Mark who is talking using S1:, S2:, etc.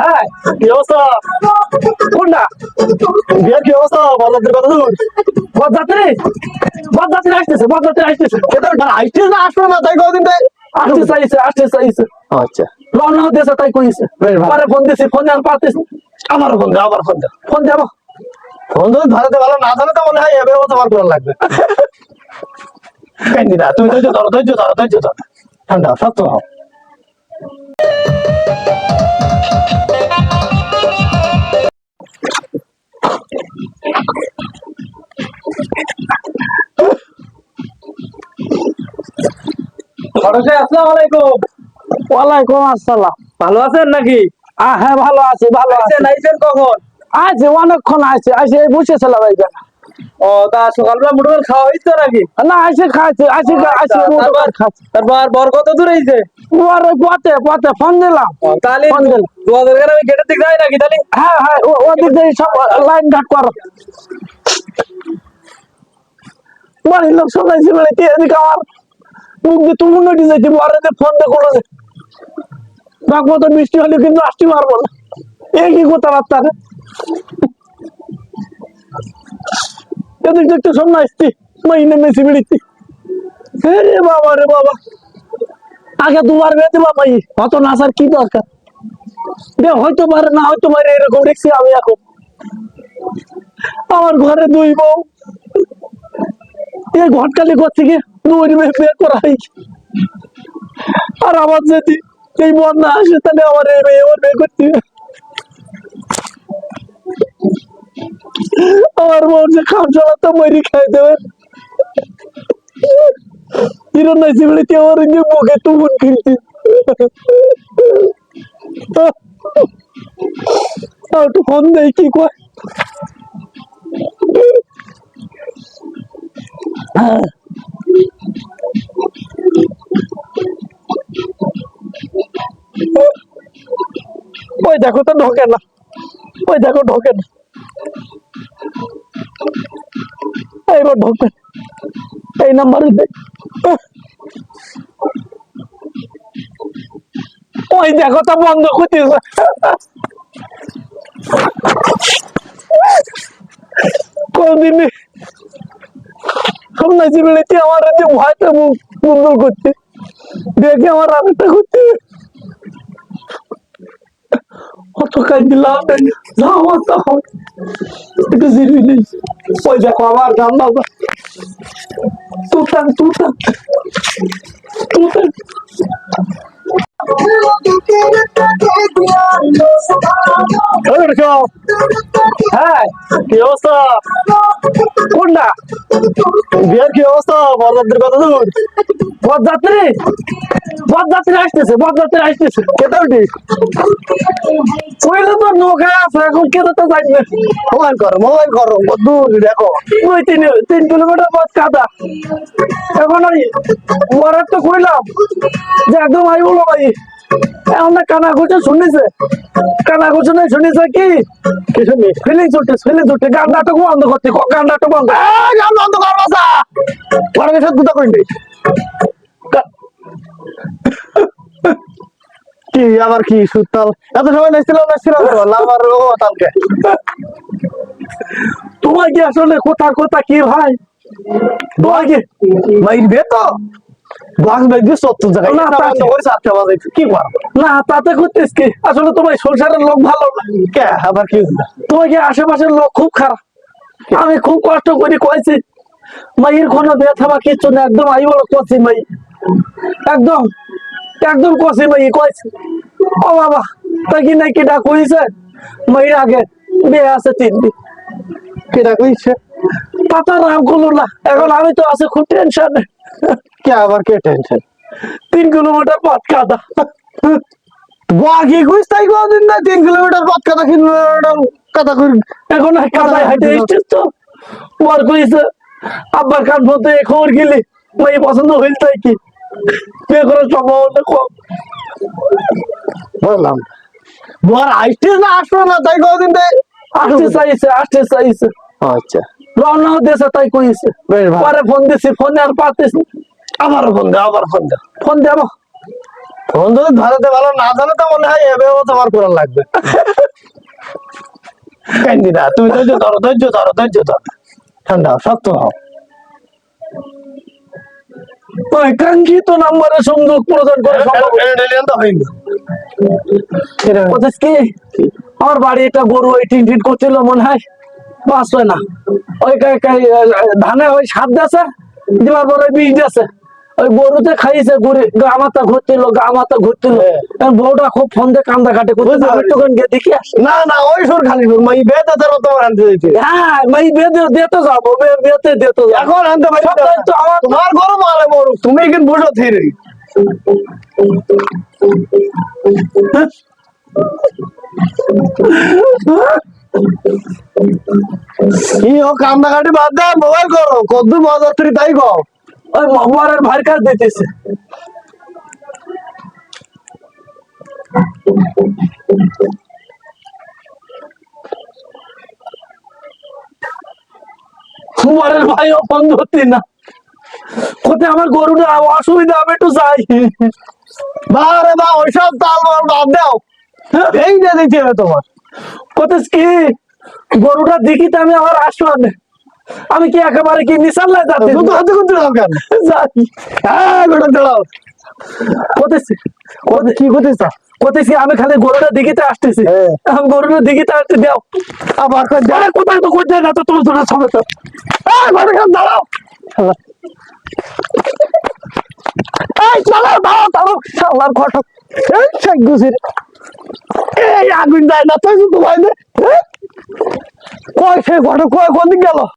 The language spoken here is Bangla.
S1: হ্যাঁ কি অবস্থা কোনটা? বিয়ের কি অবস্থা? বরযাত্রী কত দূর বরযাত্রী বরযাত্রী আসতেছে বরযাত্রী আসতেছে। আসতেছে না আসবে না তাই কদিন তাই? আইসে আসতেছে আইসে
S2: আচ্ছা।
S1: রওনা হতেছে তাই কইছে। পরে ফোন দিছি ফোন দেওয়ার পারতেছি
S2: আমার ফোন দে আমার ফোন দে
S1: ফোন দেবো।
S2: ফোন যদি ধরাতে ভালো না ধরে তো মনে হয় এবার তোমার করা লাগবে। না তুমি ধৈর্য ধরো ধৈর্য ধরো ধৈর্য ধরো ঠান্ডা হও, শক্ত হও
S1: আসসালামু আলাইকুম। ওয়ালাইকুম আসসালাম। ভালো আছেন নাকি? হ্যাঁ ভালো আছি ভালো আছেন নাইছেন কখন? আছে অনেকক্ষণ আছে আছে বসেছিলাম এইখানে। ও তা সকালবেলা মুঠোফোন খাওয়া হয়েছে নাকি? না আসে খাইছে মুঠোফোন খাচ্ছে তারপর বর কত দূর হয়েছে ওরে পথে পথে ফোন দিলাম। তাহলে ফোন দিলাম। তোমাদের আমি গেটের দিকে যাই নাকি তাহলে? হ্যাঁ হ্যাঁ ও ওদিক দিয়ে সব লাইন ঘাট করো। বাড়ির লোক সবাই ছিল কি এদিকে আমার মুখ দিয়ে তুমুন নটি যাইতে বরে ফোন দিয়ে করে বাক মতো বৃষ্টি হলে কিন্তু আসতে পারব না। এই কি কথাবার্তা এদিক দেখতে সামনে আসছি মাইনে মেসি বিড়িতে রে বাবা রে বাবা। আগে দুবার বেঁধে দিলাম ভাই অত নাচার কি দরকার? দে, হয়তো পারে, না হয়তো পারে, এরকম দেখছি আমি এখন। আমার ঘরে দুই বউ। এই ঘটকালি করছে কি? দুই মেয়ে বিয়ে করা হয়েছে আর আমার যদি এই বন্যা আসে, তাহলে আমার এই মেয়ে আমার বিয়ে করতে। আমার বউ যে খাম চালাতে মরি খাই দেবে। হিরণ নাই সিমড়িতে আমার যে মুখে তুমুন খেলছে একটু ফোন দেয় কি কয়? ওই দেখো তো ঢোকে না। ওই দেখো ঢোকে না। এইবার ঢোকে এই নাম্বারে ওই দেখো তো বন্ধ করতেছে কোনদিন শুনছি বেড়েছি আমার মুখ বন্ধ করছে দেখে আমার আরেকটা করতে। কাজ দিলাম। যাও যাও। একটু জিরবি নেই ওই দেখো, আবার গান তুতান তুতান তুতান হ্যাঁ কি অবস্থা? কোনটা? বিয়ের কি অবস্থা? বরযাত্রী কত দূর বরযাত্রী? বরযাত্রী আসতেছে বরযাত্রী আসতেছে। কেটে উঠি। কইলে তো নৌকায় আছে, এখন কেটে তো যাই না।
S2: মোবাইল করো মোবাইল করো দূর দেখো।
S1: দুই তিন তিন কিলোমিটার পথ কাদা এখন ওই বরাত তো কইলাম যে একদম আই বলো ভাই। এখন কানা খুঁজে শুনেছে। কানা খুঁজে নাই শুনেছে কি? কি শুনি ফিলিংস উঠছে ফিলিংস উঠছে গান নাটক বন্ধ করতে গান নাটক বন্ধ। গান বন্ধ কর বাসা
S2: ঘরে গেছে দুটা কইন কি আবার কি সুতাল এত সময় নাইছিল তালকে।
S1: তোমার কি আসলে কোথা কোথা কি ভাই? তোমার কি
S2: মাইরবে তো। সত্তর জায়গায়।
S1: না,
S2: চারটা বাজে কি
S1: না তাতে করতেছ কি? আসলে তোমার সংসারের লোক ভালো। না
S2: কে? আবার কি
S1: আশেপাশের লোক খুব খারাপ? আমি খুব কষ্ট করে কয়েছি মাইয়ের কোনো ব্যথা বা কিচ্ছু না একদম আই বলো কষি মাই। একদম। একদম কষি মাই কয়েছি ও বাবা তা কি নাকি ডাক হয়েছে মাইয়ের আগে বিয়ে আছে তিন দিন।
S2: কেটা কইছে?
S1: তাতে রাম করল না এখন আমি তো আছি খুব টেনশনে
S2: কে আবার কে টেনশন?
S1: তিন কিলোমিটার পথ কাদা।
S2: বাকি কইস তাই কোদিন না তিন কিলোমিটার পথ কাটা কিলোমিটার কাটা করি।
S1: এখন হাইটে তো। আব্বার কান এ খবর গেলি মাই পছন্দ হইল তাই কি? বিয়ে করার সম্ভাবনা কম।
S2: বললাম বর না আসলো না তাই কোদিন তাই
S1: আসতে চাইছে আসতে চাইছে।
S2: আচ্ছা।
S1: রওনা দেশে তাই কইছে। পরে ফোন দিছি ফোনে আর পাতিস
S2: আবার ফোন দে আবার ফোন দে।
S1: ফোন দেব
S2: ফোন যদি ধরাতে ভালো না জানে তো মনে হয় এবেও তোমার করার লাগবে। কান্দি না তুমি ধৈর্য ধরো ধৈর্য ধরো ধৈর্য ধরো। ঠান্ডা শক্ত হও।
S1: কাঙ্ক্ষিত নাম্বারে সংযোগ প্রদান করে কি? আমার বাড়ি একটা গরু ওই টিন টিন করছিল মনে হয়। বাঁচবে না। ওই ধানে ওই সাপ দিয়েছে দেওয়ার পরে বিষ দিয়েছে। ওই গরুতে খাইছে ঘুরে গা মাথা ঘুরছিল গা মাথা ঘুরছিল
S2: হ্যাঁ।
S1: বউটা খুব ফোন দিয়ে কান্দা কাটে করতে। তখন গিয়ে দেখি আসি?
S2: না না ওই সুর খালি সুর মাই বেতে ধরো তোমার আনতে দিয়েছে
S1: হ্যাঁ মাই বেঁধে দিতে যাব বে- বেঁধে দিতে যাব।
S2: এখন আনতে পারি
S1: দায়িত্ব আমার
S2: তোমার গরম আলে মরুক তুমি কিন্তু বুঝো থিরে কি ও কান্না কাটি বাদ দে মোবাইল করো কদ্দুর বাজার তুই তাই কও।
S1: ওই মোবাইলের ভাই কাজ দিতেছে? মোবাইলের ভাইও ফোন ধরতি না কোথায় আমার গরুটা? অসুবিধা, আমি একটু যাই।
S2: বারে বা, ওইসব তাল বাদ দাও। এই যে দিতে হবে তোমার।
S1: কোথায় কি? গরুটা দেখিতে আমি আমার আসলাম আমি কি একেবারে কি লাই যাতে
S2: দুটো হাতে করতে দাও কেন
S1: যাই
S2: হ্যাঁ গোটা দাও
S1: কোথায় কি কোথায় কোথায় আমি খালি গরুটা দিঘিতে আসতেছি।
S2: হ্যাঁ।
S1: আমি গরুটা দিঘিতে আসতে দাও।
S2: আবার
S1: আরে কোথায় তো করতে না তো তোমার জন্য সবে তো।
S2: এই কেন দাঁড়াও।
S1: এই চলো দাও দাও শালার ঘটক।
S2: এই শেখ গুছির এই আগুন দেয় না তুই তো ভাই কয় সে ঘটক কয় কোন দিক গেল?